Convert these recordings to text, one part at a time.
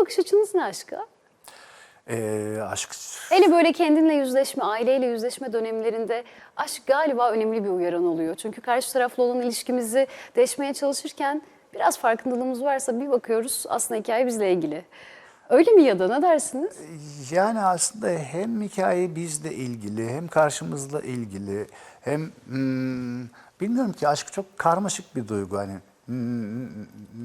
bakış açınız ne aşka? Ee, aşk Hele böyle kendinle yüzleşme, aileyle yüzleşme dönemlerinde aşk galiba önemli bir uyaran oluyor. Çünkü karşı taraflı olan ilişkimizi deşmeye çalışırken biraz farkındalığımız varsa bir bakıyoruz aslında hikaye bizle ilgili. Öyle mi ya da ne dersiniz? Yani aslında hem hikaye bizle ilgili hem karşımızla ilgili hem hmm, bilmiyorum ki aşk çok karmaşık bir duygu hani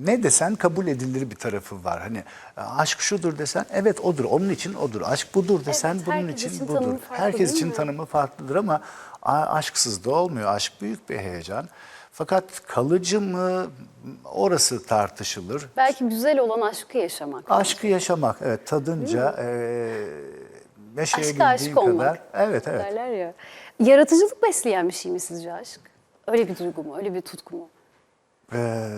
ne desen kabul edilir bir tarafı var. Hani aşk şudur desen evet odur onun için odur. Aşk budur desen Evet, bunun için budur. Herkes için tanımı farklıdır ama aşksız da olmuyor. Aşk büyük bir heyecan. Fakat kalıcı mı orası tartışılır. Belki güzel olan aşkı yaşamak. Aşkı yaşamak, evet tadınca e, Aşka yaşayabildiğin aşık olmak. kadar. Evet, evet. Derler ya. Yaratıcılık besleyen bir şey mi sizce aşk? Öyle bir duygu mu? Öyle bir tutku mu? Ee,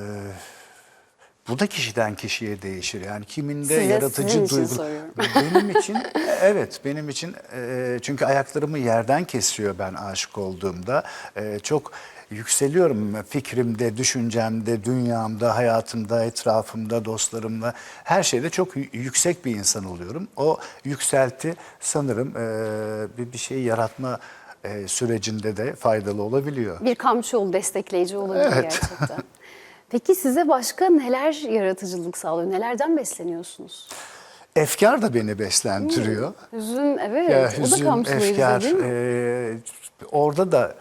bu da kişiden kişiye değişir. Yani kiminde Size- yaratıcı duygu. soruyorum. Benim için evet, benim için e, çünkü ayaklarımı yerden kesiyor ben aşık olduğumda. E, çok yükseliyorum fikrimde, düşüncemde, dünyamda, hayatımda, etrafımda, dostlarımla. Her şeyde çok yüksek bir insan oluyorum. O yükselti sanırım e, bir, bir şey yaratma e, sürecinde de faydalı olabiliyor. Bir kamçı ol, destekleyici olabilir Evet. gerçekten. Peki size başka neler yaratıcılık sağlıyor? Nelerden besleniyorsunuz? Efkar da beni beslendiriyor. Hüzün, evet. Ya, o da hüzün, efkar, mi? e, orada da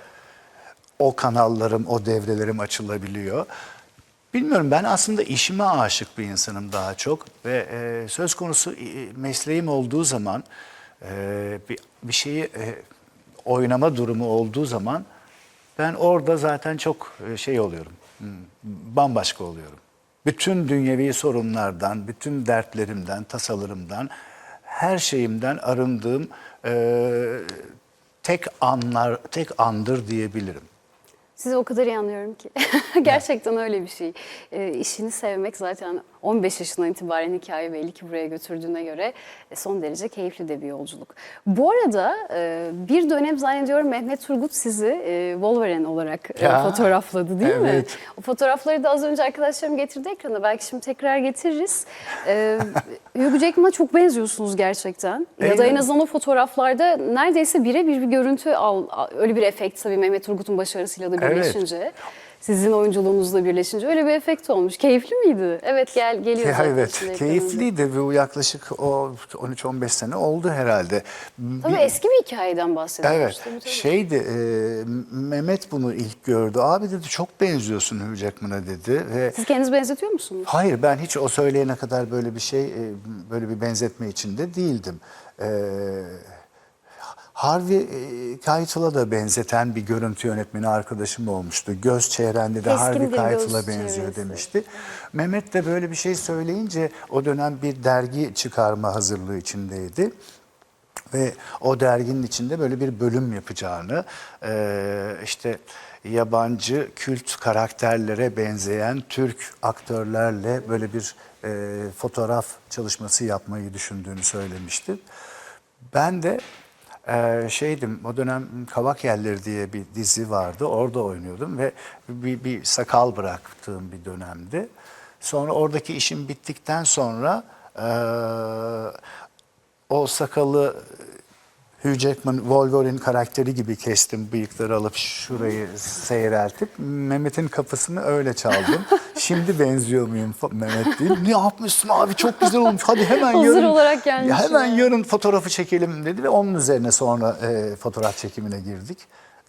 o kanallarım, o devrelerim açılabiliyor. Bilmiyorum ben aslında işime aşık bir insanım daha çok ve e, söz konusu e, mesleğim olduğu zaman e, bir, bir şeyi e, oynama durumu olduğu zaman ben orada zaten çok e, şey oluyorum, hmm, bambaşka oluyorum. Bütün dünyevi sorunlardan, bütün dertlerimden, tasalarımdan, her şeyimden arındığım e, tek anlar, tek andır diyebilirim. Sizi o kadar iyi anlıyorum ki. Gerçekten öyle bir şey. E, işini sevmek zaten 15 yaşından itibaren hikaye belli ki buraya götürdüğüne göre e, son derece keyifli de bir yolculuk. Bu arada e, bir dönem zannediyorum Mehmet Turgut sizi e, Wolverine olarak e, Ya, fotoğrafladı değil mi? evet. O fotoğrafları da az önce arkadaşlarım getirdi ekrana. Belki şimdi tekrar getiririz. E, Hugh Jackman'a çok benziyorsunuz gerçekten. Ya da en azından o fotoğraflarda neredeyse birebir bir görüntü al. Öyle bir efekt tabii Mehmet Turgut'un başarısıyla da Evet. Sizin oyunculuğunuzla birleşince öyle bir efekt olmuş. Keyifli miydi? Evet gel geliyor. Ya evet, keyifliydi. Bu yaklaşık o 13-15 sene oldu herhalde. Tabii Bir- eski bir hikayeden bahsediyoruz. Evet, Tabii, tabii. şeydi, e, Mehmet bunu ilk gördü. Abi dedi çok benziyorsun Hugh Jackman'a dedi ve Siz kendinizi benzetiyor musunuz? hayır ben hiç o söyleyene kadar böyle bir şey, e, böyle bir benzetme içinde değildim. E, Harvey e, Keitel'a da benzeten bir görüntü yönetmeni arkadaşım olmuştu. Göz çevrende de Keskin Harvey Keitel'a benziyor çevresi. demişti. Mehmet de böyle bir şey söyleyince o dönem bir dergi çıkarma hazırlığı içindeydi. Ve o derginin içinde böyle bir bölüm yapacağını, eee, işte yabancı kült karakterlere benzeyen Türk aktörlerle böyle bir eee, fotoğraf çalışması yapmayı düşündüğünü söylemişti. Ben de eee, şeydim, o dönem Kavak Yerleri diye bir dizi vardı, orada oynuyordum ve bir, bir sakal bıraktığım bir dönemdi. Sonra oradaki işim bittikten sonra eee o sakalı Hugh Jackman Wolverine karakteri gibi kestim bıyıkları alıp şurayı seyreltip Mehmet'in kapısını öyle çaldım. Şimdi benziyor muyum Mehmet değil. Ne yapmışsın abi çok güzel olmuş. Hadi hemen Hazır yarın olarak gelmiş hemen ya. yarın fotoğrafı çekelim dedi ve onun üzerine sonra e, fotoğraf çekimine girdik.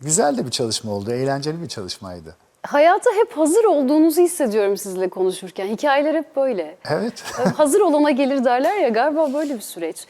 Güzel de bir çalışma oldu. Eğlenceli bir çalışmaydı. Hayata hep hazır olduğunuzu hissediyorum sizinle konuşurken. Hikayeler hep böyle. Evet. hazır olana gelir derler ya galiba böyle bir süreç.